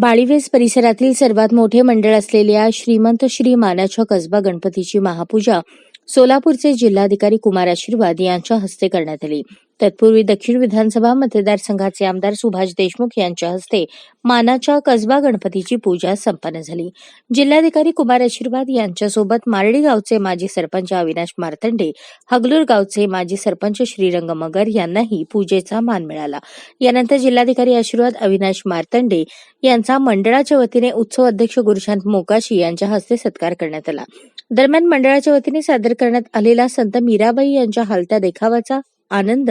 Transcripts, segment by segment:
बाळीवेस परिसरातील सर्वात मोठे मंडळ असलेल्या श्रीमंत श्री मानाच्या कसबा गणपतीची महापूजा सोलापूरचे जिल्हाधिकारी कुमार आशीर्वाद यांच्या हस्ते करण्यात आली. तत्पूर्वी दक्षिण विधानसभा मतदारसंघाचे आमदार सुभाष देशमुख यांच्या हस्ते मानाच्या कसबा गणपतीची पूजा संपन्न झाली. जिल्हाधिकारी कुमार आशीर्वाद यांच्यासोबत मारडी गावचे माजी सरपंच अविनाश मार्तंडे हगलूर गावचे माजी सरपंच श्रीरंग मगर यांनाही पूजेचा मान मिळाला. यानंतर जिल्हाधिकारी आशीर्वाद अविनाश मार्तंडे यांचा मंडळाच्या वतीने उत्सव अध्यक्ष गुरुशांत मोकाशी यांच्या हस्ते सत्कार करण्यात आला. दरम्यान मंडळाच्या वतीने सादर करण्यात आलेला संत मीराबाई यांच्या हलत्या देखावाचा आनंद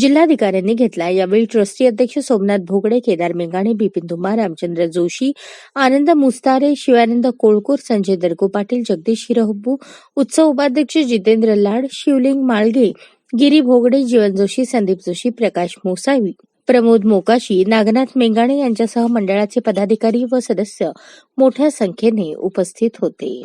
जिल्हाधिकाऱ्यांनी घेतला. यावेळी ट्रस्टी अध्यक्ष सोमनाथ भोगडे केदार मेंगाणे बिपिन धुमार रामचंद्र जोशी आनंद मुस्तारे शिवानंद कोळकूर संजय दर्गो पाटील जगदीश हिरहब्बू उत्सव उपाध्यक्ष जितेंद्र लाड शिवलिंग माळगे गिरी भोगडे जीवन जोशी संदीप जोशी प्रकाश मोसावी प्रमोद मोकाशी नागनाथ मेंगाणे यांच्यासह मंडळाचे पदाधिकारी व सदस्य मोठ्या संख्येने उपस्थित होते.